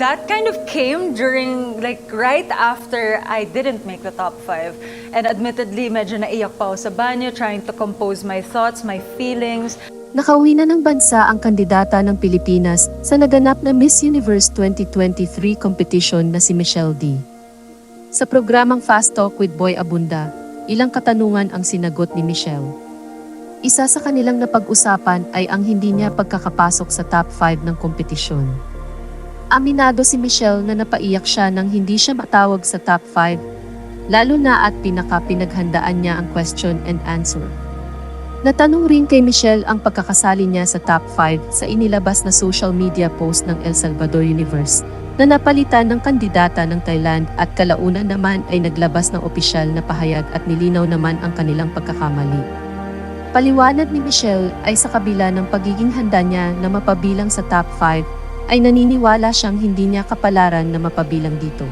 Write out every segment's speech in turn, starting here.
that kind of came during, like, right after I didn't make the top five. And admittedly, medyo naiyak pa ako sa banyo, trying to compose my thoughts, my feelings. Nakauwi na ng bansa ang kandidata ng Pilipinas sa naganap na Miss Universe 2023 competition na si Michelle D. Sa programang Fast Talk with Boy Abunda, ilang katanungan ang sinagot ni Michelle. Isa sa kanilang napag-usapan ay ang hindi niya pagkakapasok sa top 5 ng kompetisyon. Aminado si Michelle na napaiyak siya nang hindi siya matawag sa top 5, lalo na at pinaka-pinaghandaan niya ang question and answer. Natanong rin kay Michelle ang pagkakasali niya sa top 5 sa inilabas na social media post ng El Salvador Universe na napalitan ng kandidata ng Thailand at kalaunan naman ay naglabas ng opisyal na pahayag at nilinaw naman ang kanilang pagkakamali. Paliwanag ni Michelle ay sa kabila ng pagiging handa niya na mapabilang sa top 5 ay naniniwala siyang hindi niya kapalaran na mapabilang dito.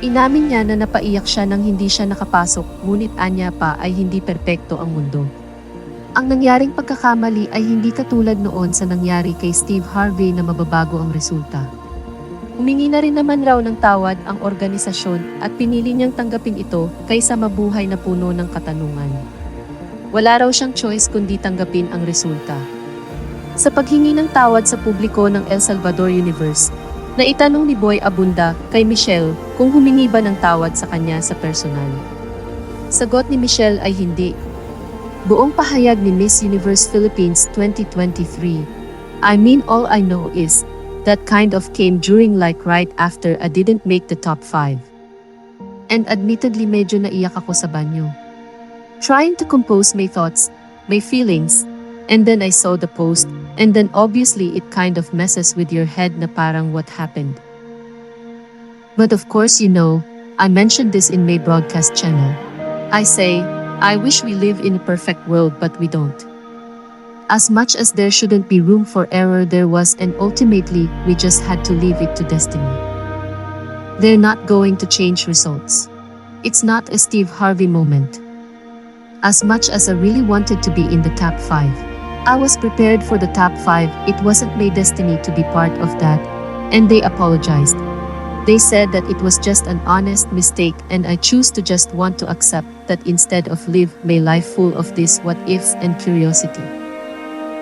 Inamin niya na napaiyak siya nang hindi siya nakapasok ngunit anya pa ay hindi perpekto ang mundo. Ang nangyaring pagkakamali ay hindi katulad noon sa nangyari kay Steve Harvey na mababago ang resulta. Humingi na rin naman raw ng tawad ang organisasyon at pinili niyang tanggapin ito kaysa mabuhay na puno ng katanungan. Wala raw siyang choice kundi tanggapin ang resulta. Sa paghingi ng tawad sa publiko ng El Salvador Universe, naitanong ni Boy Abunda kay Michelle kung humingi ba ng tawad sa kanya sa personal. Sagot ni Michelle ay hindi. Buong pahayag ni Miss Universe Philippines 2023. I mean all I know is, that kind of came during like right after I didn't make the top 5. And admittedly medyo naiyak ako sa banyo. Trying to compose my thoughts, my feelings, and then I saw the post, and then obviously it kind of messes with your head na parang what happened. But of course you know, I mentioned this in my broadcast channel. I say, I wish we live in a perfect world but we don't. As much as there shouldn't be room for error there was and ultimately we just had to leave it to destiny. They're not going to change results. It's not a Steve Harvey moment. As much as I really wanted to be in the top 5, I was prepared for the top 5, it wasn't my destiny to be part of that, and they apologized. They said that it was just an honest mistake and I choose to just want to accept that instead of live my life full of this what ifs and curiosity.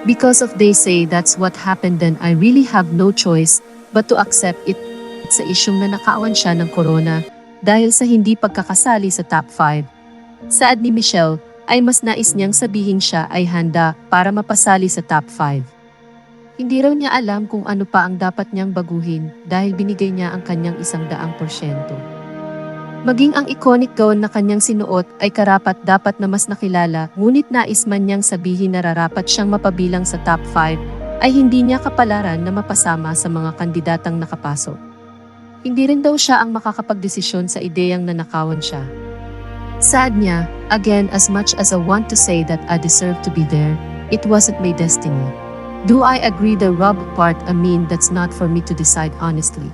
Because of they say that's what happened then I really have no choice but to accept it sa isyong na nakaawan siya ng corona dahil sa hindi pagkakasali sa top 5. Saad ni Michelle ay mas nais niyang sabihin siya ay handa para mapasali sa top 5. Hindi raw niya alam kung ano pa ang dapat niyang baguhin dahil binigay niya ang kanyang isang daang porsyento. Maging ang iconic gown na kanyang sinuot ay karapat dapat na mas nakilala ngunit nais man niyang sabihin na rarapat siyang mapabilang sa top 5 ay hindi niya kapalaran na mapasama sa mga kandidatang nakapasok. Hindi rin daw siya ang makakapagdesisyon sa ideyang nanakawan siya. Sad niya, again as much as I want to say that I deserve to be there, it wasn't my destiny. Do I agree the rub part I mean that's not for me to decide honestly.